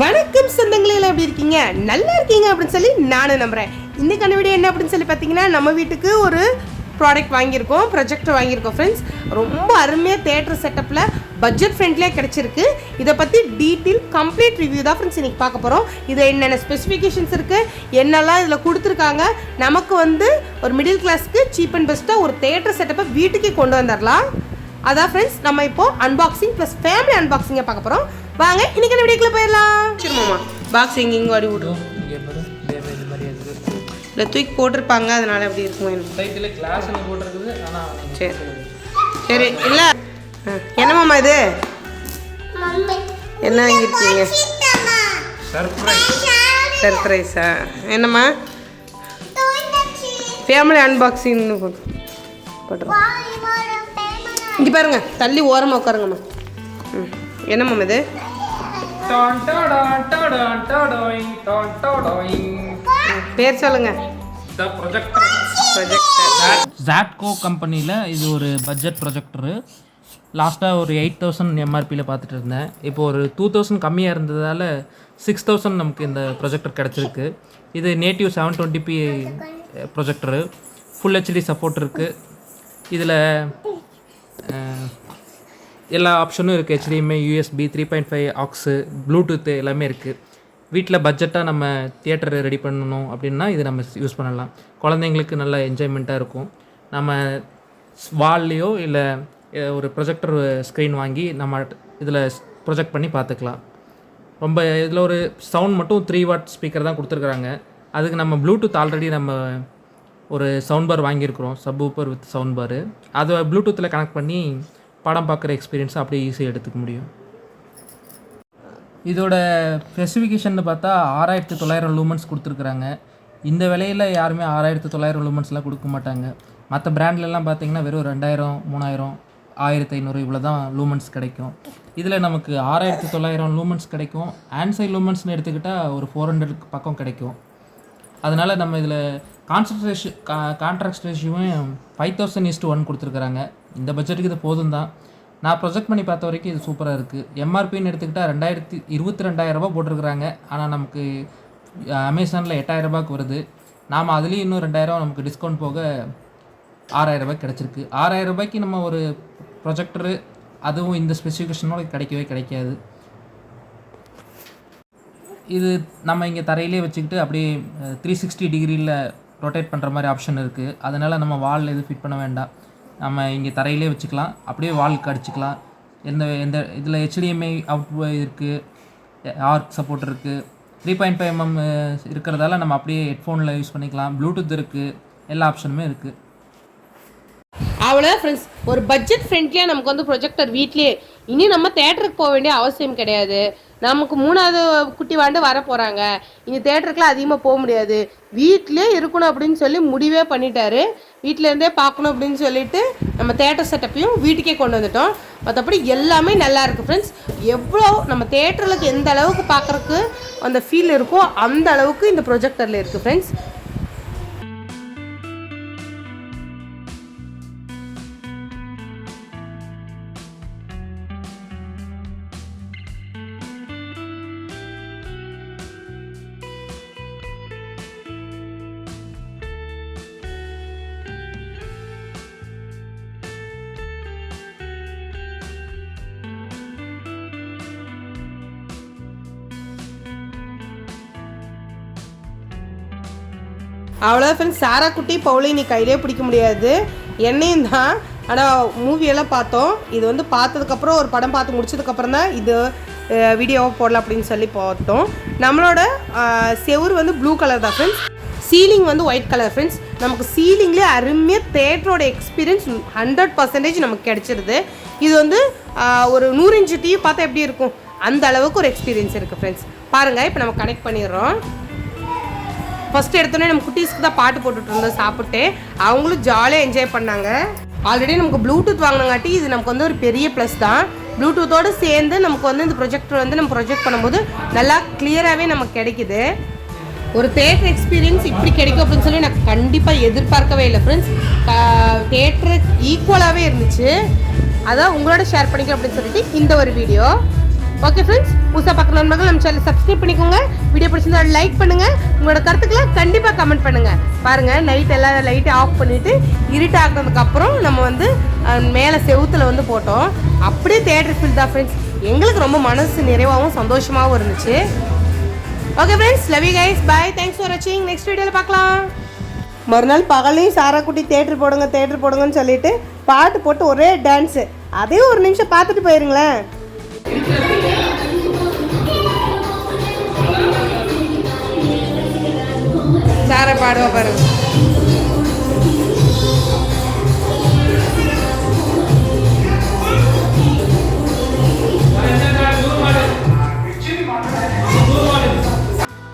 வணக்கம் சொந்தங்களே எல்லாம் எப்படி இருக்கீங்க? நல்லா இருக்கீங்க அப்படின்னு சொல்லி நானும் நம்புறேன். இன்னைக்கான வீடியோ என்ன அப்படின்னு சொல்லி பார்த்தீங்கன்னா நம்ம வீட்டுக்கு ஒரு ப்ராடக்ட் வாங்கியிருக்கோம் ப்ரொஜெக்டர் வாங்கியிருக்கோம் ஃப்ரெண்ட்ஸ் ரொம்ப அருமையாக தேட்டர் செட்டப்பில் பட்ஜெட் ஃப்ரெண்ட்லியாக கிடச்சிருக்கு. இதை பற்றி டீட்டெயில் கம்ப்ளீட் ரிவ்யூ தான் ஃப்ரெண்ட்ஸ் இன்னைக்கு பார்க்க போகிறோம் இது என்னென்ன ஸ்பெசிஃபிகேஷன்ஸ் இருக்குது என்னெல்லாம் இதில் கொடுத்துருக்காங்க? நமக்கு வந்து ஒரு மிடில் கிளாஸ்க்கு சீப் அண்ட் பெஸ்ட்டாக ஒரு தேட்டர் செட்டப்பை வீட்டுக்கே கொண்டு வந்துடலாம். அதான் ஃப்ரெண்ட்ஸ் நம்ம இப்போ அன்பாக்சிங் ப்ளஸ் ஃபேமிலி அன்பாக்சிங்கை பார்க்க போகிறோம் வாங்க இன்னைக்கு வீடியோக்குள்ள போயிடலாம்? சரி மாமா பாக்ஸ் எங்க இங்கே மாதிரி இருக்குது இல்லை தூக்கி போட்டிருப்பாங்க அதனால எப்படி இருக்கும் எனக்கு. டைட்டில் கிளாஸ் எனக்கு போட்டிருக்குது ஆனால் சரி. சரி இல்லை. என்ன மாமா இது? என்ன வாங்கியிருக்கீங்க? சர்ப்ரைஸ் என்னம்மா? ஃபேமிலி அன்பாக்சிங்னு போட்டு போட்டுருவோம். இங்கே பாருங்க தள்ளி ஓரமாக உட்காருங்கம்மா. ம் என்னம்மா இது? பேர் சொல்லுங்க. த ப்ரொஜெக்டர் ப்ரொஜெக்டர் ஜாட்கோ கம்பெனியில் இது ஒரு பட்ஜெட் ப்ரொஜெக்டரு லாஸ்ட்டாக ஒரு எயிட் தௌசண்ட் எம்ஆர்பியில் பார்த்துட்டு இருந்தேன். இப்போ ஒரு டூ தௌசண்ட் கம்மியாக இருந்ததால் சிக்ஸ் தௌசண்ட் நமக்கு இந்த ப்ரொஜெக்டர் கிடச்சிருக்கு. இது native seven twenty P projector full HD support இருக்குது இதில் எல்லா ஆப்ஷனும் இருக்குது HDMI USB three point five aux Bluetooth எல்லாமே இருக்குது வீட்டில் பட்ஜெட்டாக நம்ம தியேட்டர் ரெடி பண்ணணும் அப்படின்னா இது நம்ம யூஸ் பண்ணலாம். குழந்தைங்களுக்கு நல்ல என்ஜாய்மெண்ட்டாக இருக்கும். நம்ம வால்லையோ இல்லை ஒரு ப்ரொஜெக்டர் ஸ்க்ரீன் வாங்கி நம்ம இதில் ப்ரொஜெக்ட் பண்ணி பார்த்துக்கலாம். ரொம்ப இதில் ஒரு சவுண்ட் மட்டும் த்ரீ வாட் ஸ்பீக்கர் தான் கொடுத்துருக்குறாங்க. அதுக்கு நம்ம ப்ளூடூத் ஆல்ரெடி நம்ம ஒரு சவுண்ட் பார் வாங்கியிருக்கிறோம். Subwoofer with sound bar அதை ப்ளூடூத்தில் கனெக்ட் பண்ணி படம் பார்க்குற எக்ஸ்பீரியன்ஸை அப்படியே ஈஸியாக எடுத்துக்க முடியும். இதோட ஸ்பெசிஃபிகேஷன் பார்த்தா ஆறாயிரத்து தொள்ளாயிரம் லூமன்ஸ் கொடுத்துருக்குறாங்க. இந்த விலையில் யாருமே ஆறாயிரத்து தொள்ளாயிரம் லூமன்ஸ்லாம் கொடுக்க மாட்டாங்க. மற்ற பிராண்ட்லலாம் பார்த்தீங்கன்னா வெறும் ரெண்டாயிரம் மூணாயிரம் ஆயிரத்தி ஐநூறு இவ்வளோ தான் லூமன்ஸ் கிடைக்கும். இதில் நமக்கு ஆறாயிரத்து தொள்ளாயிரம் லூமன்ஸ் கிடைக்கும். ஆன்சை லூமன்ஸ்னு எடுத்துக்கிட்டால் ஒரு ஃபோர் ஹண்ட்ரடுக்கு பக்கம் கிடைக்கும். அதனால் நம்ம இதில் கான்சன்ட்ரேஷன் கா contract ரேஷியோவும் five thousand is to one கொடுத்துருக்குறாங்க. இந்த பட்ஜெட்டுக்கு இது போதும் தான் நான் ப்ரொஜெக்ட் பண்ணி பார்த்த வரைக்கும் இது சூப்பராக இருக்குது எம்ஆர்பின்னு எடுத்துக்கிட்டால் ரெண்டாயிரத்தி இருபத்தி ரெண்டாயிரரூபா போட்டிருக்கிறாங்க. ஆனால் நமக்கு அமேசானில் எட்டாயிரம் ரூபாய்க்கு வருது. நாம் அதுலேயும் இன்னும் ரெண்டாயிரம் நமக்கு டிஸ்கவுண்ட் போக ஆறாயிரரூபாய்க்கு கிடச்சிருக்கு. ஆறாயிரம் ரூபாய்க்கு நம்ம ஒரு ப்ரொஜெக்டரு அதுவும் இந்த ஸ்பெசிஃபிகேஷனோட கிடைக்கவே கிடைக்காது. இது நம்ம இங்கே தரையிலே வச்சுக்கிட்டு அப்படியே த்ரீ சிக்ஸ்டி டிகிரியில் ரொட்டேட் பண்ணுற மாதிரி ஆப்ஷன் இருக்குது அதனால் நம்ம வால் எதுவும் ஃபிட் பண்ண வேண்டாம். நம்ம இங்கே தரையிலே வச்சுக்கலாம். அப்படியே வால் கடிச்சிக்கலாம் எந்த எந்த இதில் ஹெச்டிஎம்ஐ அவுட் இருக்குது ஆர்க் சப்போர்ட் இருக்குது த்ரீ பாயிண்ட் ஃபைவ் எம்எம் இருக்கிறதால நம்ம அப்படியே ஹெட்ஃபோனில் யூஸ் பண்ணிக்கலாம். ப்ளூடூத் இருக்குது எல்லா ஆப்ஷனுமே இருக்குது அவ்வளோதான் ஃப்ரெண்ட்ஸ் ஒரு பட்ஜெட் ஃப்ரெண்ட்லியாக நமக்கு வந்து ப்ரொஜெக்டர் வீட்லேயே. இனி நம்ம தேட்டருக்கு போக வேண்டிய அவசியம் கிடையாது. நமக்கு மூணாவது குட்டி வாண்டு வர போகிறாங்க இனி தேட்டருக்குலாம் அதிகமாக போக முடியாது. வீட்டிலே இருக்கணும் அப்படின்னு சொல்லி முடிவே பண்ணிட்டாரு. வீட்டிலேருந்தே பார்க்கணும் அப்படின்னு சொல்லிட்டு நம்ம தேட்டர் செட்டப்பையும் வீட்டுக்கே கொண்டு வந்துட்டோம். மற்றபடி எல்லாமே நல்லா இருக்குது ஃப்ரெண்ட்ஸ் எவ்வளோ நம்ம தேட்டருக்கு எந்த அளவுக்கு பார்க்குறக்கு அந்த ஃபீல் இருக்கோ அந்த அளவுக்கு இந்த ப்ரொஜெக்டரில் இருக்குது ஃப்ரெண்ட்ஸ் அவ்வளோ ஃப்ரெண்ட்ஸ் சாரா குட்டி பவுலை நீ கையிலே பிடிக்க முடியாது. என்னையும் தான். ஆனால் மூவியெல்லாம் பார்த்தோம். இது வந்து பார்த்ததுக்கப்புறம் ஒரு படம் பார்த்து முடிச்சதுக்கப்புறம் தான் இது வீடியோவை போடலாம் அப்படின்னு சொல்லி பார்த்தோம். நம்மளோட செவுர் செவுரு வந்து ப்ளூ கலர் தான் ஃப்ரெண்ட்ஸ் சீலிங் வந்து ஒயிட் கலர் ஃப்ரெண்ட்ஸ் நமக்கு சீலிங்லேயே அருமையாக தேட்டரோட எக்ஸ்பீரியன்ஸ் ஹண்ட்ரட் பர்சன்டேஜ் நமக்கு கிடச்சிருது. இது வந்து ஒரு நூறு இன்ச்சு டிவி பார்த்தா எப்படி இருக்கும்? அந்த அளவுக்கு ஒரு எக்ஸ்பீரியன்ஸ் இருக்குது ஃப்ரெண்ட்ஸ் பாருங்கள் இப்போ நம்ம கனெக்ட் பண்ணிடுறோம். ஃபர்ஸ்ட் எடுத்தோடனே நம்ம குட்டீஸ்க்கு தான் பாட்டு போட்டுட்டு இருந்தோம் சாப்பிட்டு. அவங்களும் ஜாலியாக என்ஜாய் பண்ணாங்க. ஆல்ரெடி நமக்கு ப்ளூடூத் வாங்கினங்காட்டி இது நமக்கு வந்து ஒரு பெரிய ப்ளஸ் தான். ப்ளூடூத்தோடு சேர்ந்து நமக்கு வந்து இந்த ப்ரொஜெக்டர் வந்து நம்ம ப்ரொஜெக்ட் பண்ணும்போது நல்லா கிளியராகவே நமக்கு கிடைக்குது. ஒரு தேட்டர் எக்ஸ்பீரியன்ஸ் இப்படி கிடைக்கும் அப்படின்னு சொல்லி நான் கண்டிப்பாக எதிர்பார்க்கவே இல்லை ஃப்ரெண்ட்ஸ் தேட்டரு ஈக்குவலாகவே இருந்துச்சு. அதான் உங்களோட ஷேர் பண்ணிக்கலாம் அப்படின்னு சொல்லிட்டு இந்த ஒரு வீடியோ ஓகே ஃப்ரெண்ட்ஸ் புதுசாக பார்க்குற நண்பர்கள் நம்ம சேனல் சப்ஸ்கிரைப் பண்ணிக்கோங்க. வீடியோ பிடிச்சிருந்தா லைக் பண்ணுங்க. உங்களோட கருத்துக்களை கண்டிப்பாக கமெண்ட் பண்ணுங்க. பாருங்க நைட் எல்லாம் லைட்டை ஆஃப் பண்ணிட்டு இருட்டு அப்புறம் நம்ம வந்து மேலே செவுத்துல வந்து போட்டோம். அப்படியே தேட்டர் ஃபீல் தான் ஃப்ரெண்ட்ஸ் எங்களுக்கு ரொம்ப மனசு நிறைவாகவும் சந்தோஷமாகவும் இருந்துச்சு. Okay friends love you guys bye thanks for வாட்சிங் நெக்ஸ்ட் வீடியோவில் பார்க்கலாம். மறுநாள் பகலையும் சாரா குட்டி தேட்டர் போடுங்க தேட்டர் போடுங்கன்னு சொல்லிட்டு பாட்டு போட்டு ஒரே டான்ஸு அதையும் ஒரு நிமிஷம் பார்த்துட்டு போயிருங்களேன். பாடுவா பாருங்க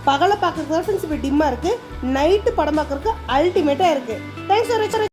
பகலை பார்க்கறதுக்கு ஃப்ரெண்ட்ஸ் இப்போ டிம்மாக இருக்குது நைட்டு படம் பார்க்கறதுக்கு அல்டிமேட்டாக இருக்குது தேங்க்ஸ்